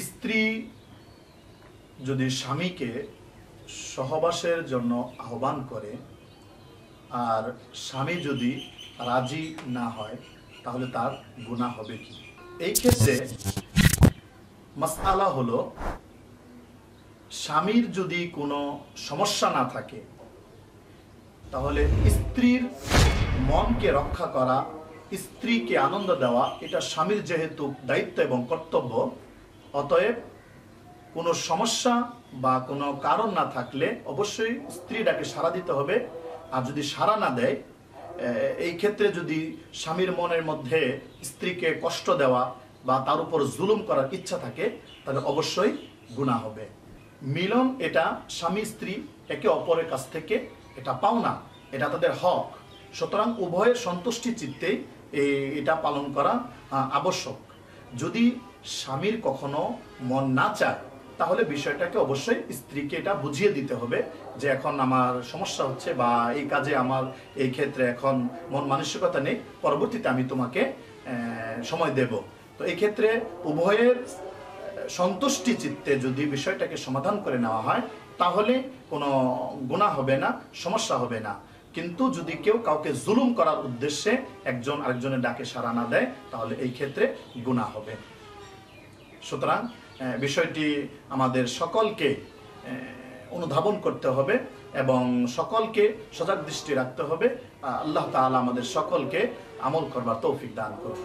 স্ত্রী যদি স্বামীকে সহবাসের জন্য আহ্বান করে, আর স্বামী যদি রাজি না হয়, তাহলে তার গুনাহ হবে কি? এই ক্ষেত্রে মাসআলা হলো, স্বামীর যদি কোনো সমস্যা না থাকে, তাহলে স্ত্রীর মনকে রক্ষা করা, স্ত্রীকে আনন্দ দেওয়া, এটা স্বামীর যেহেতু দায়িত্ব এবং কর্তব্য অতএব কোনো সমস্যা বা কোনো কারণ না থাকলে অবশ্যই স্ত্রীটাকে সাড়া দিতে হবে। আর যদি সাড়া না দেয় এই ক্ষেত্রে যদি স্বামীর মনের মধ্যে স্ত্রীকে কষ্ট দেওয়া বা তার উপর জুলুম করার ইচ্ছা থাকে, তাহলে অবশ্যই গুণা হবে। মিলন এটা স্বামী স্ত্রী একে অপরের কাছ থেকে এটা পাওনা, এটা তাদের হক। সুতরাং উভয়ের সন্তুষ্টি চিত্তেই এটা পালন করা আবশ্যক। যদি স্বামীর কখনো মন না চায়, তাহলে বিষয়টাকে অবশ্যই স্ত্রীকে এটা বুঝিয়ে দিতে হবে যে এখন আমার সমস্যা হচ্ছে বা এই কাজে আমার এই ক্ষেত্রে এখন মন মানসিকতা নেই, পরবর্তীতে আমি তোমাকে সময় দেব। তো এই ক্ষেত্রে উভয়ের সন্তুষ্টি চিত্তে যদি বিষয়টাকে সমাধান করে নেওয়া হয়, তাহলে কোনো গুণা হবে না, সমস্যা হবে না। কিন্তু যদি কেউ কাউকে জুলুম করার উদ্দেশ্যে একজন আরেকজনের ডাকে সাড়া না দেয়, তাহলে এই ক্ষেত্রে গুণা হবে। সুতরাং বিষয়টি আমাদের সকলকে অনুধাবন করতে হবে এবং সকলকে সজাগ দৃষ্টি রাখতে হবে। আল্লাহ তাআলা আমাদের সকলকে আমল করবার তৌফিক দান করুন।